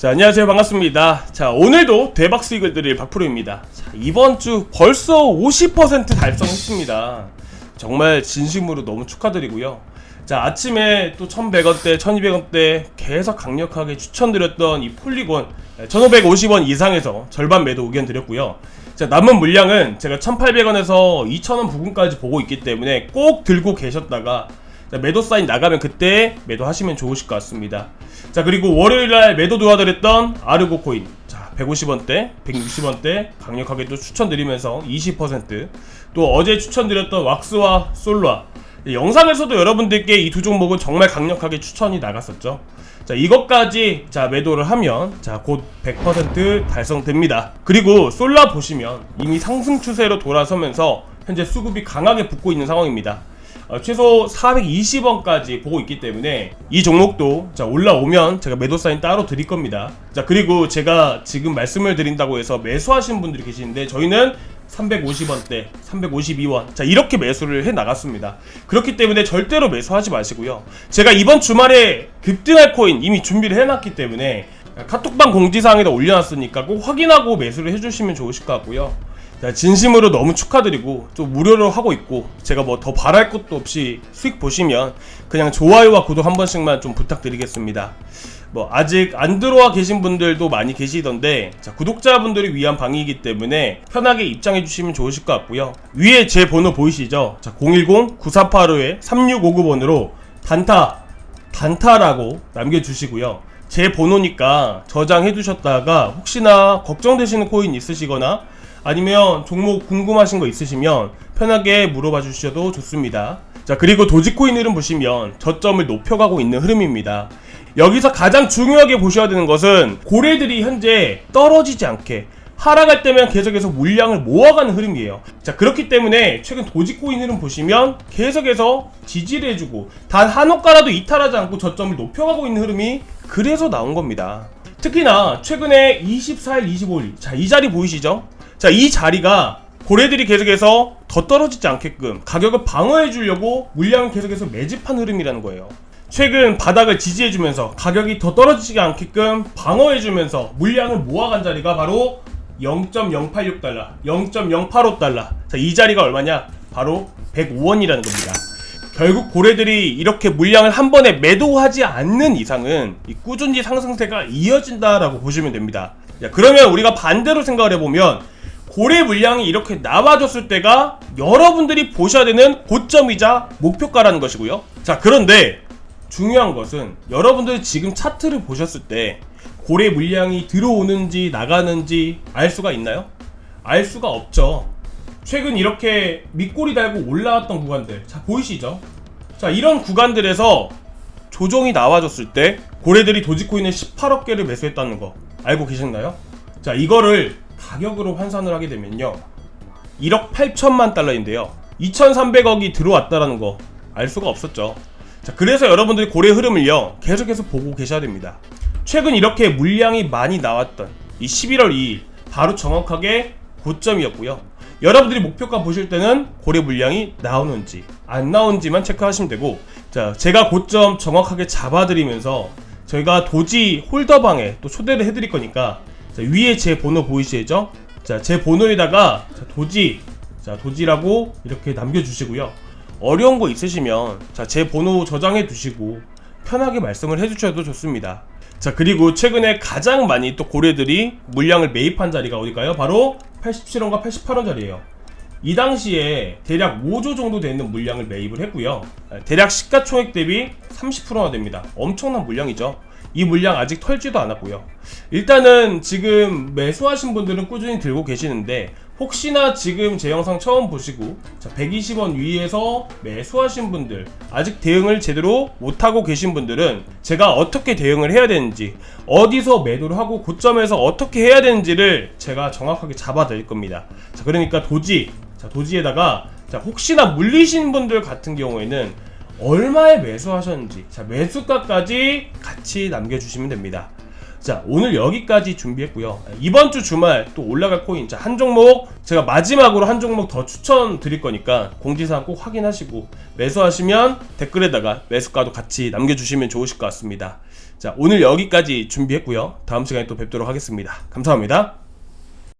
자, 안녕하세요. 반갑습니다. 자, 오늘도 대박 수익을 드릴 박프로입니다. 자, 이번 주 벌써 50% 달성했습니다. 정말 진심으로 너무 축하드리고요. 자, 아침에 또 1100원대, 1200원대 계속 강력하게 추천드렸던 이 폴리곤 1550원 이상에서 절반 매도 의견 드렸고요. 자, 남은 물량은 제가 1800원에서 2000원 부근까지 보고 있기 때문에 꼭 들고 계셨다가 자, 매도 사인 나가면 그때 매도하시면 좋으실 것 같습니다. 자, 그리고 월요일날 매도 도와드렸던 아르고 코인. 자, 150원대, 160원대 강력하게 또 추천드리면서 20%또 어제 추천드렸던 왁스와 솔라. 영상에서도 여러분들께 이 두 종목은 정말 강력하게 추천이 나갔었죠. 자, 이것까지 자, 매도를 하면 자, 곧 100% 달성됩니다. 그리고 솔라 보시면 이미 상승 추세로 돌아서면서 현재 수급이 강하게 붙고 있는 상황입니다. 어, 최소 420원까지 보고 있기 때문에 이 종목도 자 올라오면 제가 매도 사인 따로 드릴 겁니다. 자 그리고 제가 지금 말씀을 드린다고 해서 매수하신 분들이 계시는데 저희는 350원대, 352원. 자, 이렇게 매수를 해 나갔습니다. 그렇기 때문에 절대로 매수하지 마시고요. 제가 이번 주말에 급등할 코인 이미 준비를 해 놨기 때문에 카톡방 공지사항에다 올려놨으니까 꼭 확인하고 매수를 해주시면 좋으실 것 같고요. 자, 진심으로 너무 축하드리고 좀 무료로 하고 있고 제가 뭐 더 바랄 것도 없이 수익 보시면 그냥 좋아요와 구독 한 번씩만 좀 부탁드리겠습니다. 뭐 아직 안 들어와 계신 분들도 많이 계시던데 자, 구독자분들을 위한 방이기 때문에 편하게 입장해 주시면 좋으실 것 같고요. 위에 제 번호 보이시죠? 자, 010-9385-3659번으로 단타 단타라고 남겨 주시고요. 제 번호니까 저장해 두셨다가 혹시나 걱정되시는 코인 있으시거나 아니면 종목 궁금하신 거 있으시면 편하게 물어봐 주셔도 좋습니다. 자, 그리고 도지코인 흐름 보시면 저점을 높여가고 있는 흐름입니다. 여기서 가장 중요하게 보셔야 되는 것은 고래들이 현재 떨어지지 않게 하락할 때면 계속해서 물량을 모아가는 흐름이에요. 자, 그렇기 때문에 최근 도지코인 흐름 보시면 계속해서 지지를 해주고 단 한 호가라도 이탈하지 않고 저점을 높여가고 있는 흐름이 그래서 나온 겁니다. 특히나 최근에 24일, 25일. 자, 이 자리 보이시죠? 자, 이 자리가 고래들이 계속해서 더 떨어지지 않게끔 가격을 방어해 주려고 물량을 계속해서 매집한 흐름이라는 거예요. 최근 바닥을 지지해주면서 가격이 더 떨어지지 않게끔 방어해주면서 물량을 모아간 자리가 바로 0.086달러, 0.085달러. 자, 이 자리가 얼마냐? 바로 105원이라는 겁니다. 결국 고래들이 이렇게 물량을 한 번에 매도하지 않는 이상은 이 꾸준히 상승세가 이어진다라고 보시면 됩니다. 자, 그러면 우리가 반대로 생각을 해보면 고래 물량이 이렇게 나와줬을 때가 여러분들이 보셔야 되는 고점이자 목표가라는 것이고요. 자, 그런데 중요한 것은 여러분들이 지금 차트를 보셨을 때 고래 물량이 들어오는지 나가는지 알 수가 있나요? 알 수가 없죠. 최근 이렇게 밑꼬리 달고 올라왔던 구간들 자 보이시죠? 자 이런 구간들에서 조정이 나와줬을 때 고래들이 도지코인을 18억 개를 매수했다는 거 알고 계셨나요? 자 이거를 가격으로 환산을 하게 되면요. 1억 8천만 달러인데요. 2,300억이 들어왔다라는 거 알 수가 없었죠. 자 그래서 여러분들이 고래 흐름을요 계속해서 보고 계셔야 됩니다. 최근 이렇게 물량이 많이 나왔던 이 11월 2일 바로 정확하게 고점이었고요. 여러분들이 목표가 보실 때는 고래 물량이 나오는지 안 나오는지만 체크하시면 되고 자 제가 고점 정확하게 잡아드리면서 저희가 도지 홀더방에 또 초대를 해드릴 거니까 자, 위에 제 번호 보이시죠? 자, 제 번호에다가 자, 도지, 자, 도지라고 이렇게 남겨주시고요. 어려운 거 있으시면 자, 제 번호 저장해 두시고 편하게 말씀을 해주셔도 좋습니다. 자, 그리고 최근에 가장 많이 또 고래들이 물량을 매입한 자리가 어딜까요? 바로 87원과 88원 자리예요. 이 당시에 대략 5조 정도 되는 물량을 매입을 했고요. 대략 시가총액 대비 30%나 됩니다. 엄청난 물량이죠. 이 물량 아직 털지도 않았고요. 일단은 지금 매수하신 분들은 꾸준히 들고 계시는데 혹시나 지금 제 영상 처음 보시고 자, 120원 위에서 매수하신 분들 아직 대응을 제대로 못하고 계신 분들은 제가 어떻게 대응을 해야 되는지 어디서 매도를 하고 고점에서 어떻게 해야 되는지를 제가 정확하게 잡아 드릴 겁니다. 자, 그러니까 도지 자, 도지에다가 자, 혹시나 물리신 분들 같은 경우에는 얼마에 매수하셨는지 자 매수가까지 같이 남겨주시면 됩니다. 자 오늘 여기까지 준비했고요. 이번 주 주말 또 올라갈 코인 자 한 종목 제가 마지막으로 한 종목 더 추천 드릴 거니까 공지사항 꼭 확인하시고 매수하시면 댓글에다가 매수가도 같이 남겨주시면 좋으실 것 같습니다. 자, 오늘 여기까지 준비했고요. 다음 시간에 또 뵙도록 하겠습니다. 감사합니다.